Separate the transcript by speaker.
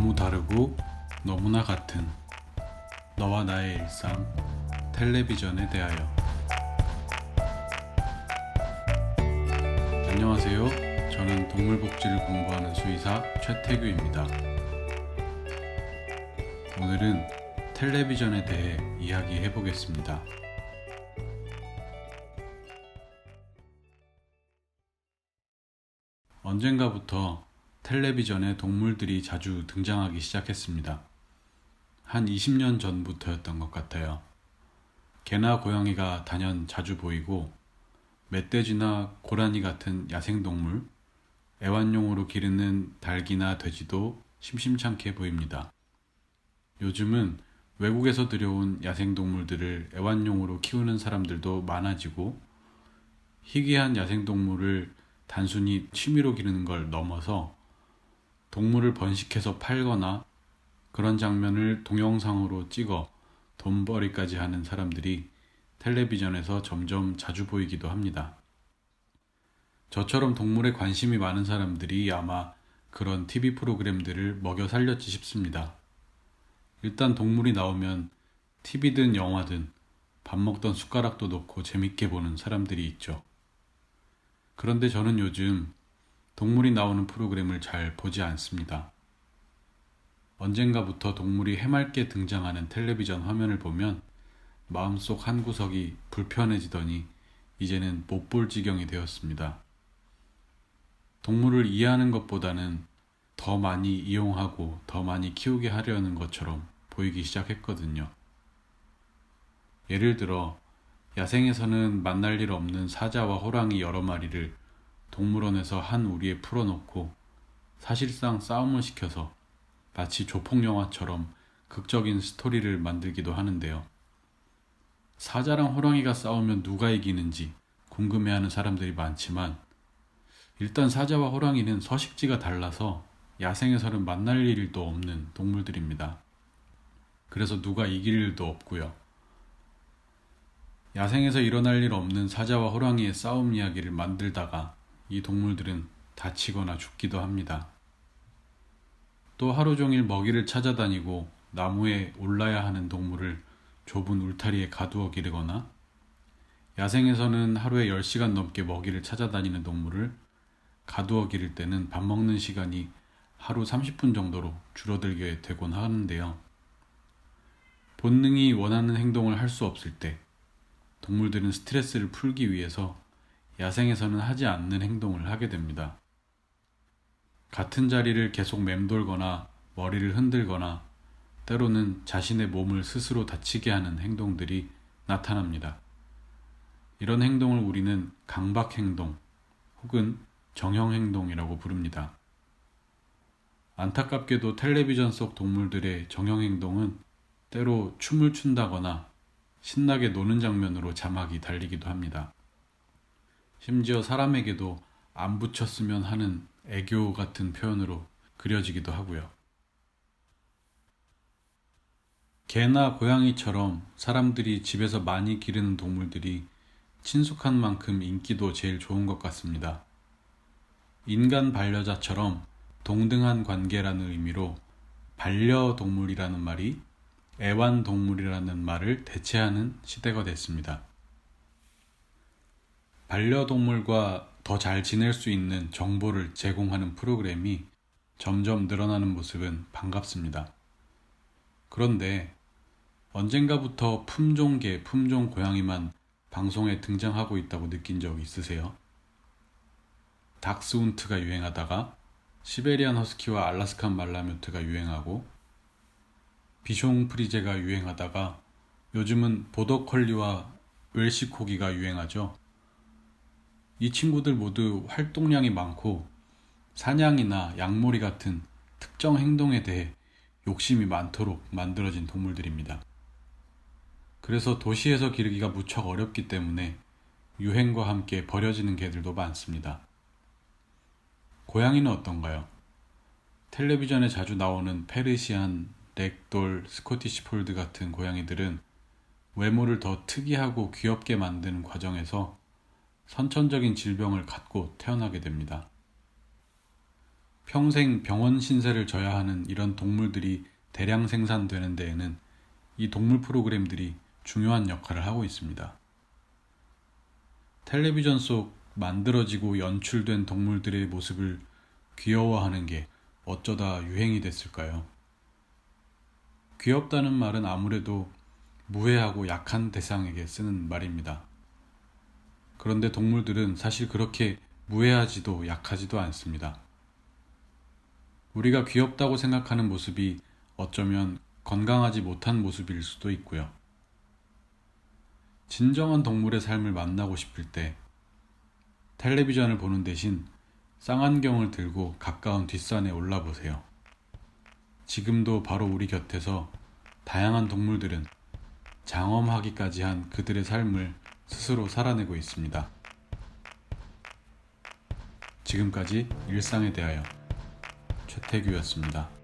Speaker 1: 너무 다르고 너무나 같은 너와 나의 일상 텔레비전에 대하여 안녕하세요. 저는 동물복지를 공부하는 수의사 최태규입니다. 오늘은 텔레비전에 대해 이야기해 보겠습니다. 언젠가부터 텔레비전에 동물들이 자주 등장하기 시작했습니다. 한 20년 전부터였던 것 같아요. 개나 고양이가 단연 자주 보이고 멧돼지나 고라니 같은 야생동물, 애완용으로 기르는 닭이나 돼지도 심심찮게 보입니다. 요즘은 외국에서 들여온 야생동물들을 애완용으로 키우는 사람들도 많아지고 희귀한 야생동물을 단순히 취미로 기르는 걸 넘어서 동물을 번식해서 팔거나 그런 장면을 동영상으로 찍어 돈벌이까지 하는 사람들이 텔레비전에서 점점 자주 보이기도 합니다. 저처럼 동물에 관심이 많은 사람들이 아마 그런 TV 프로그램들을 먹여 살렸지 싶습니다. 일단 동물이 나오면 TV든 영화든 밥 먹던 숟가락도 놓고 재밌게 보는 사람들이 있죠. 그런데 저는 요즘 동물이 나오는 프로그램을 잘 보지 않습니다. 언젠가부터 동물이 해맑게 등장하는 텔레비전 화면을 보면 마음속 한 구석이 불편해지더니 이제는 못 볼 지경이 되었습니다. 동물을 이해하는 것보다는 더 많이 이용하고 더 많이 키우게 하려는 것처럼 보이기 시작했거든요. 예를 들어 야생에서는 만날 일 없는 사자와 호랑이 여러 마리를 동물원에서 한 우리에 풀어놓고 사실상 싸움을 시켜서 마치 조폭 영화처럼 극적인 스토리를 만들기도 하는데요. 사자랑 호랑이가 싸우면 누가 이기는지 궁금해하는 사람들이 많지만 일단 사자와 호랑이는 서식지가 달라서 야생에서는 만날 일도 없는 동물들입니다. 그래서 누가 이길 일도 없고요. 야생에서 일어날 일 없는 사자와 호랑이의 싸움 이야기를 만들다가 이 동물들은 다치거나 죽기도 합니다. 또 하루 종일 먹이를 찾아다니고 나무에 올라야 하는 동물을 좁은 울타리에 가두어 기르거나 야생에서는 하루에 10시간 넘게 먹이를 찾아다니는 동물을 가두어 기를 때는 밥 먹는 시간이 하루 30분 정도로 줄어들게 되곤 하는데요. 본능이 원하는 행동을 할 수 없을 때 동물들은 스트레스를 풀기 위해서 야생에서는 하지 않는 행동을 하게 됩니다. 같은 자리를 계속 맴돌거나 머리를 흔들거나 때로는 자신의 몸을 스스로 다치게 하는 행동들이 나타납니다. 이런 행동을 우리는 강박 행동 혹은 정형 행동이라고 부릅니다. 안타깝게도 텔레비전 속 동물들의 정형 행동은 때로 춤을 춘다거나 신나게 노는 장면으로 자막이 달리기도 합니다. 심지어 사람에게도 안 붙였으면 하는 애교 같은 표현으로 그려지기도 하고요. 개나 고양이처럼 사람들이 집에서 많이 기르는 동물들이 친숙한 만큼 인기도 제일 좋은 것 같습니다. 인간 반려자처럼 동등한 관계라는 의미로 반려동물이라는 말이 애완동물이라는 말을 대체하는 시대가 됐습니다. 반려동물과 더 잘 지낼 수 있는 정보를 제공하는 프로그램이 점점 늘어나는 모습은 반갑습니다. 그런데 언젠가부터 품종개, 품종 고양이만 방송에 등장하고 있다고 느낀 적 있으세요? 닥스훈트가 유행하다가 시베리안 허스키와 알라스칸 말라뮤트가 유행하고 비숑 프리제가 유행하다가 요즘은 보더컬리와 웰시코기가 유행하죠. 이 친구들 모두 활동량이 많고 사냥이나 약몰이 같은 특정 행동에 대해 욕심이 많도록 만들어진 동물들입니다. 그래서 도시에서 기르기가 무척 어렵기 때문에 유행과 함께 버려지는 개들도 많습니다. 고양이는 어떤가요? 텔레비전에 자주 나오는 페르시안, 렉돌, 스코티시 폴드 같은 고양이들은 외모를 더 특이하고 귀엽게 만드는 과정에서 선천적인 질병을 갖고 태어나게 됩니다. 평생 병원 신세를 져야 하는 이런 동물들이 대량 생산되는 데에는 이 동물 프로그램들이 중요한 역할을 하고 있습니다. 텔레비전 속 만들어지고 연출된 동물들의 모습을 귀여워하는 게 어쩌다 유행이 됐을까요? 귀엽다는 말은 아무래도 무해하고 약한 대상에게 쓰는 말입니다. 그런데 동물들은 사실 그렇게 무해하지도 약하지도 않습니다. 우리가 귀엽다고 생각하는 모습이 어쩌면 건강하지 못한 모습일 수도 있고요. 진정한 동물의 삶을 만나고 싶을 때 텔레비전을 보는 대신 쌍안경을 들고 가까운 뒷산에 올라보세요. 지금도 바로 우리 곁에서 다양한 동물들은 장엄하기까지 한 그들의 삶을 스스로 살아내고 있습니다. 지금까지 일상에 대하여 최태규였습니다.